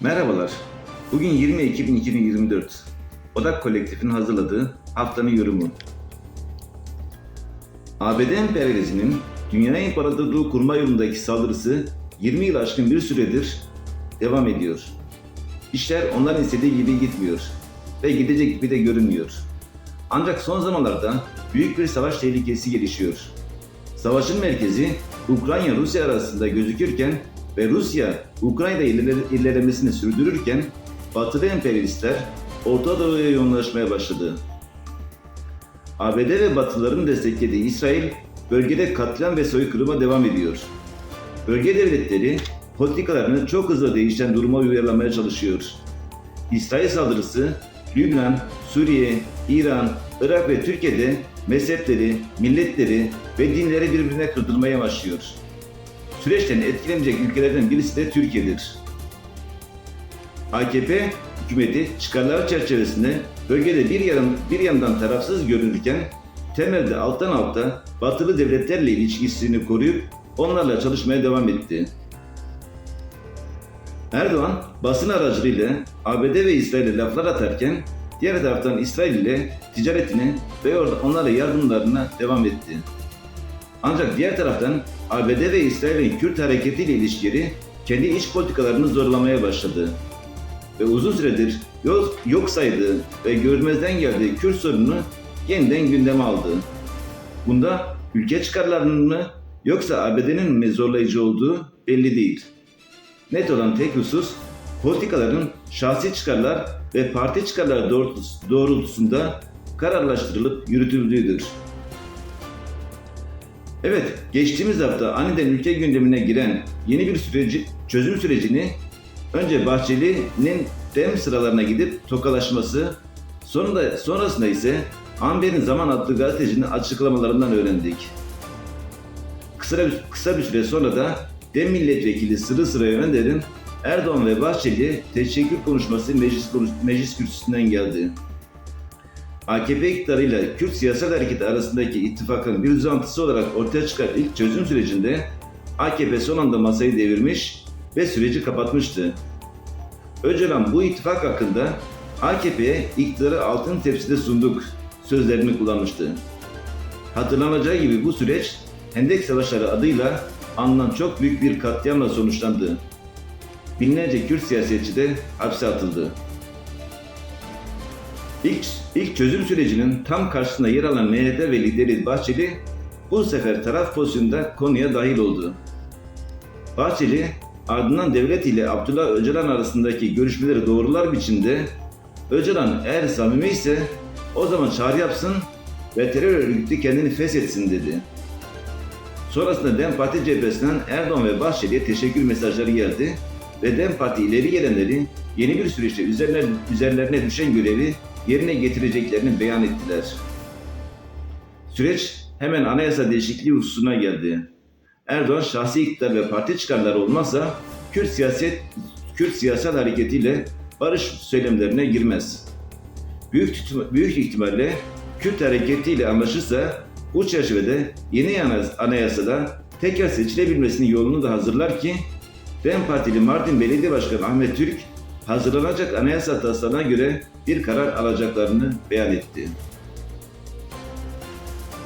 Merhabalar. Bugün 20 Ekim 2024. Odak Kolektif'in hazırladığı haftanın yorumu. ABD emperyalizminin dünya imparatorluğu kurma yolundaki saldırısı 20 yıl aşkın bir süredir devam ediyor. İşler onların istediği gibi gitmiyor ve gidecek gibi de görünmüyor. Ancak son zamanlarda büyük bir savaş tehlikesi gelişiyor. Savaşın merkezi Ukrayna-Rusya arasında gözükürken ve Rusya Ukrayna ilerlemesini sürdürürken Batılı emperyalistler Orta Doğu'ya yoğunlaşmaya başladı. ABD ve Batılıların desteklediği İsrail bölgede katliam ve soykırıma devam ediyor. Bölge devletleri politikalarını çok hızlı değişen duruma uyarlamaya çalışıyor. İsrail saldırısı Lübnan, Suriye, İran, Irak ve Türkiye'de mezhepleri, milletleri ve dinleri birbirine kırdırmaya başlıyor. Süreçten etkilenecek ülkelerden birisi de Türkiye'dir. AKP hükümeti çıkarlar çerçevesinde bölgede bir, yan, bir yandan tarafsız görünürken temelde alttan alta batılı devletlerle ilişkisini koruyup onlarla çalışmaya devam etti. Erdoğan basın aracılığıyla ABD ve İsrail'e laflar atarken diğer taraftan İsrail ile ticaretini ve onlara yardımlarına devam etti. Ancak diğer taraftan ABD ve İsrail'in Kürt hareketiyle ilişkileri kendi iç politikalarını zorlamaya başladı. Ve uzun süredir yok, yok saydığı ve görmezden geldiği Kürt sorununu yeniden gündeme aldı. Bunda ülke çıkarlarının mı yoksa ABD'nin mi zorlayıcı olduğu belli değil. Net olan tek husus politikaların şahsi çıkarlar ve parti çıkarları doğrultus- doğrultusunda kararlaştırılıp yürütüldüğüdür. Evet, geçtiğimiz hafta aniden ülke gündemine giren yeni bir süreci, çözüm sürecini önce Bahçeli'nin dem sıralarına gidip tokalaşması, sonunda, sonrasında ise Amber'in Zaman adlı gazetecinin açıklamalarından öğrendik. Kısa bir, kısa bir süre sonra da Dem milletvekili Sırı Sıra Önder'in Erdoğan ve Bahçeli teşekkür konuşması meclis, meclis kürsüsünden geldi. AKP iktidarıyla Kürt siyasal hareketi arasındaki ittifakın bir uzantısı olarak ortaya çıkan ilk çözüm sürecinde AKP son anda masayı devirmiş ve süreci kapatmıştı. Öcalan bu ittifak hakkında AKP'ye iktidarı altın tepside sunduk sözlerini kullanmıştı. Hatırlanacağı gibi bu süreç Hendek Savaşları adıyla anılan çok büyük bir katliamla sonuçlandı. Binlerce Kürt siyasetçi de hapse atıldı. İlk, ilk çözüm sürecinin tam karşısında yer alan MHP ve lideri Bahçeli bu sefer taraf pozisyonunda konuya dahil oldu. Bahçeli ardından devlet ile Abdullah Öcalan arasındaki görüşmeleri doğrular biçimde Öcalan eğer samimi ise o zaman çağrı yapsın ve terör örgütü kendini feshetsin dedi. Sonrasında DEM Parti cephesinden Erdoğan ve Bahçeli'ye teşekkür mesajları geldi ve DEM Parti ileri gelenleri yeni bir süreçte üzerlerine, üzerlerine düşen görevi yerine getireceklerini beyan ettiler. Süreç hemen anayasa değişikliği hususuna geldi. Erdoğan şahsi iktidar ve parti çıkarları olmazsa Kürt siyaset Kürt siyasal hareketiyle barış söylemlerine girmez. Büyük, büyük ihtimalle Kürt hareketiyle anlaşırsa bu çerçevede yeni anayasada tekrar seçilebilmesinin yolunu da hazırlar ki DEM Partili Mardin Belediye Başkanı Ahmet Türk hazırlanacak anayasa taslağına göre bir karar alacaklarını beyan etti.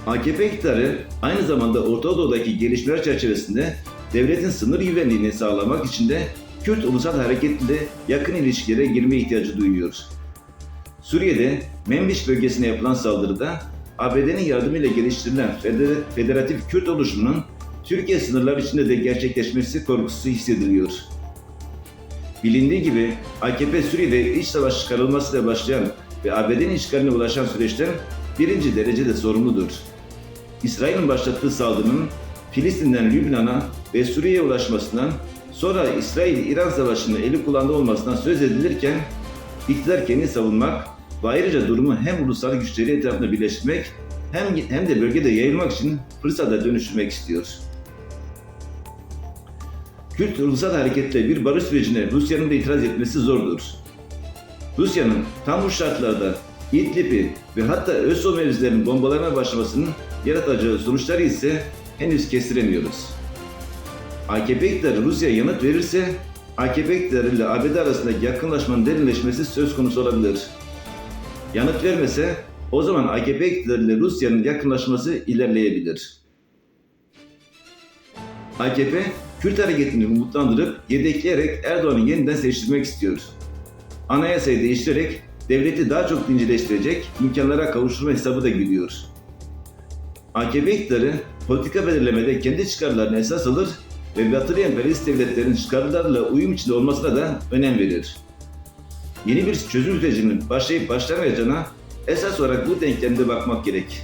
AKP iktidarı aynı zamanda Orta Doğu'daki gelişmeler çerçevesinde devletin sınır güvenliğini sağlamak için de Kürt Ulusal Hareketi ile yakın ilişkilere girme ihtiyacı duyuyor. Suriye'de Menbiş bölgesine yapılan saldırıda ABD'nin yardımıyla geliştirilen Feder- Federatif Kürt oluşumunun Türkiye sınırları içinde de gerçekleşmesi korkusu hissediliyor. Bilindiği gibi AKP Suriye'de iç savaş çıkarılmasıyla başlayan ve ABD'nin işgaline ulaşan süreçten birinci derecede sorumludur. İsrail'in başlattığı saldırının Filistin'den Lübnan'a ve Suriye'ye ulaşmasından sonra İsrail-İran savaşının eli kulağında olmasından söz edilirken iktidar kendini savunmak ve ayrıca durumu hem ulusal güçleri etrafında birleştirmek hem, hem de bölgede yayılmak için fırsata dönüştürmek istiyor. Kürt ulusal hareketle bir barış sürecine Rusya'nın da itiraz etmesi zordur. Rusya'nın tam bu şartlarda İdlib'i ve hatta ÖSO mevzilerinin bombalarına başlamasının yaratacağı sonuçları ise henüz kestiremiyoruz. AKP iktidarı Rusya'ya yanıt verirse AKP iktidarı ile ABD arasındaki yakınlaşmanın derinleşmesi söz konusu olabilir. Yanıt vermese o zaman AKP iktidarı ile Rusya'nın yakınlaşması ilerleyebilir. AKP, Kürt hareketini umutlandırıp yedekleyerek Erdoğan'ı yeniden seçtirmek istiyor. Anayasayı değiştirerek devleti daha çok dincileştirecek imkanlara kavuşturma hesabı da gidiyor. AKP iktidarı politika belirlemede kendi çıkarlarını esas alır ve batılı emperyalist devletlerin çıkarlarla uyum içinde olmasına da önem verir. Yeni bir çözüm sürecinin başlayıp başlamayacağına esas olarak bu denklemde bakmak gerek.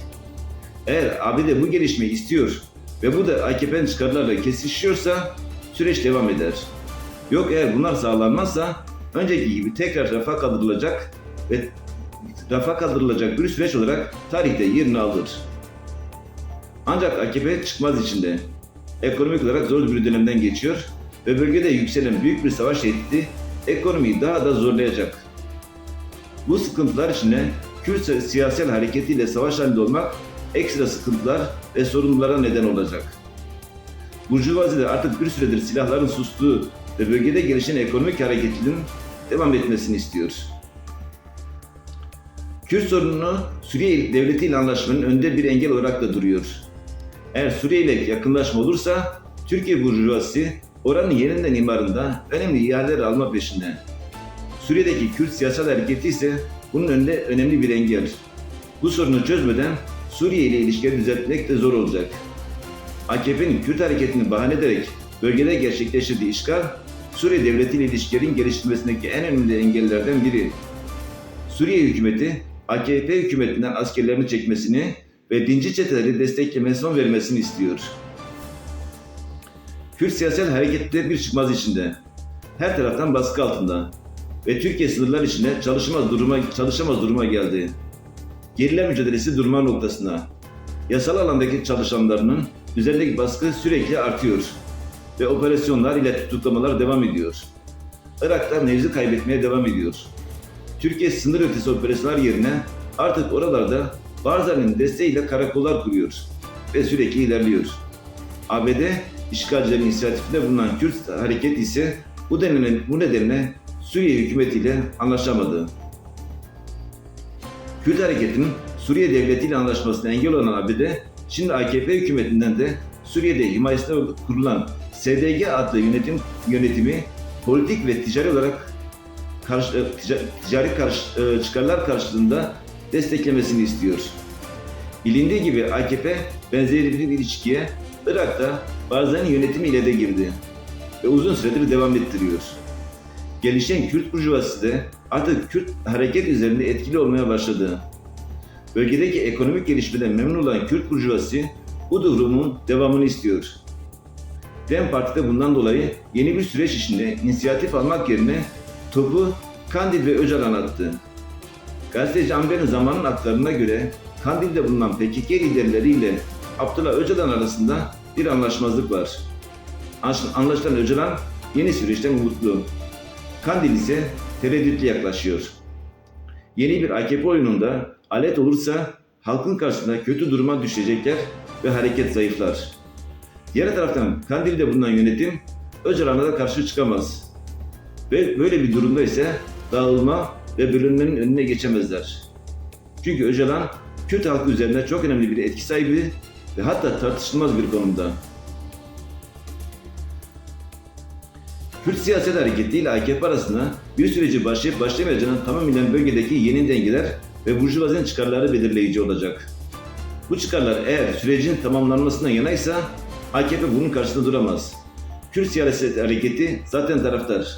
Eğer ABD bu gelişmeyi istiyor ve bu da AKP'nin çıkarlarla kesişiyorsa süreç devam eder. Yok eğer bunlar sağlanmazsa önceki gibi tekrar rafa kaldırılacak ve rafa kaldırılacak bir süreç olarak tarihte yerini alır. Ancak AKP çıkmaz içinde. Ekonomik olarak zor bir dönemden geçiyor ve bölgede yükselen büyük bir savaş tehdidi ekonomiyi daha da zorlayacak. Bu sıkıntılar içinde Kürt siyasal hareketiyle savaş halinde olmak ekstra sıkıntılar ve sorunlara neden olacak. Burjuvazi de artık bir süredir silahların sustuğu ve bölgede gelişen ekonomik hareketliliğin devam etmesini istiyor. Kürt sorununu Suriye devleti ile anlaşmanın önde bir engel olarak da duruyor. Eğer Suriye ile yakınlaşma olursa Türkiye Burjuvazisi oranın yeniden imarında önemli ihaleler alma peşinde. Suriye'deki Kürt siyasal hareketi ise bunun önünde önemli bir engel. Bu sorunu çözmeden Suriye ile ilişkileri düzeltmek de zor olacak. AKP'nin Kürt hareketini bahane ederek bölgede gerçekleştirdiği işgal, Suriye devleti ile ilişkilerin geliştirmesindeki en önemli engellerden biri. Suriye hükümeti, AKP hükümetinden askerlerini çekmesini ve dinci çeteleri desteklemesine son vermesini istiyor. Kürt siyasal harekette bir çıkmaz içinde. Her taraftan baskı altında ve Türkiye sınırlar içinde çalışamaz duruma, çalışamaz duruma geldi. Gerilla mücadelesi durma noktasına. Yasal alandaki çalışanlarının üzerindeki baskı sürekli artıyor ve operasyonlar ile tutuklamalar devam ediyor. Irak'ta nevzi kaybetmeye devam ediyor. Türkiye sınır ötesi operasyonlar yerine artık oralarda Barzani'nin desteğiyle karakollar kuruyor ve sürekli ilerliyor. ABD işgalcilerin inisiyatifinde bulunan Kürt hareket ise bu nedenle, bu nedenle Suriye hükümetiyle anlaşamadı. Kürt hareketinin Suriye devletiyle anlaşmasına engel olan ABD, şimdi AKP hükümetinden de Suriye'de himayesine kurulan SDG adlı yönetim yönetimi politik ve ticari olarak karşı, ticari karşı, çıkarlar karşılığında desteklemesini istiyor. Bilindiği gibi AKP benzeri bir ilişkiye Irak'ta Barzani yönetimiyle de girdi ve uzun süredir devam ettiriyor. Gelişen Kürt burjuvazisi de artık Kürt hareket üzerinde etkili olmaya başladı. Bölgedeki ekonomik gelişmeden memnun olan Kürt burjuvazisi bu durumun devamını istiyor. DEM Parti de bundan dolayı yeni bir süreç içinde inisiyatif almak yerine topu Kandil ve Öcalan attı. Gazeteci Amber'in zamanın aktarına göre Kandil'de bulunan PKK liderleriyle Abdullah Öcalan arasında bir anlaşmazlık var. Anlaşılan Öcalan yeni süreçten umutlu. Kandil ise tereddütlü yaklaşıyor. Yeni bir AKP oyununda alet olursa halkın karşısında kötü duruma düşecekler ve hareket zayıflar. Diğer taraftan Kandil'de bulunan yönetim Öcalan'a da karşı çıkamaz. Ve böyle bir durumda ise dağılma ve bölünmenin önüne geçemezler. Çünkü Öcalan Kürt halkı üzerinde çok önemli bir etki sahibi ve hatta tartışılmaz bir konumda. Kürt siyaset hareketi ile AKP arasında bir süreci başlayıp başlamayacağını tamamen bölgedeki yeni dengeler ve burjuvazinin çıkarları belirleyici olacak. Bu çıkarlar eğer sürecin tamamlanmasına yanaysa AKP bunun karşısında duramaz. Kürt siyaset hareketi zaten taraftar.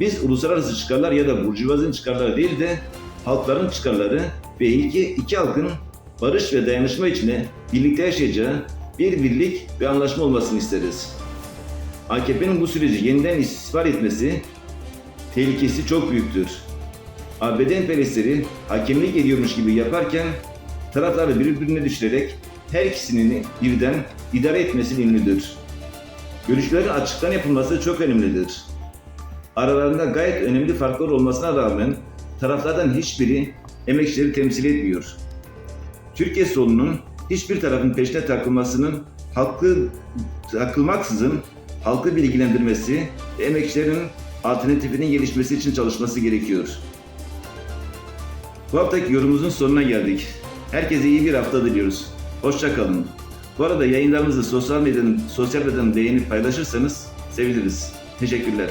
Biz uluslararası çıkarlar ya da burjuvazinin çıkarları değil de halkların çıkarları ve iki, iki halkın barış ve dayanışma içinde birlikte yaşayacağı bir birlik ve anlaşma olmasını isteriz. AKP'nin bu süreci yeniden istismar etmesi tehlikesi çok büyüktür. ABD emperyalistleri hakemlik ediyormuş gibi yaparken tarafları birbirine düşürerek her ikisini birden idare etmesi ünlüdür. Görüşlerin açıktan yapılması çok önemlidir. Aralarında gayet önemli farklar olmasına rağmen taraflardan hiçbiri emekçileri temsil etmiyor. Türkiye solunun hiçbir tarafın peşine takılmasının hakkı takılmaksızın halkı bilgilendirmesi ve emekçilerin alternatifinin gelişmesi için çalışması gerekiyor. Bu haftaki yorumumuzun sonuna geldik. Herkese iyi bir hafta diliyoruz. Hoşça kalın. Bu arada yayınlarımızı sosyal medyadan, sosyal medyadan beğenip paylaşırsanız seviniriz. Teşekkürler.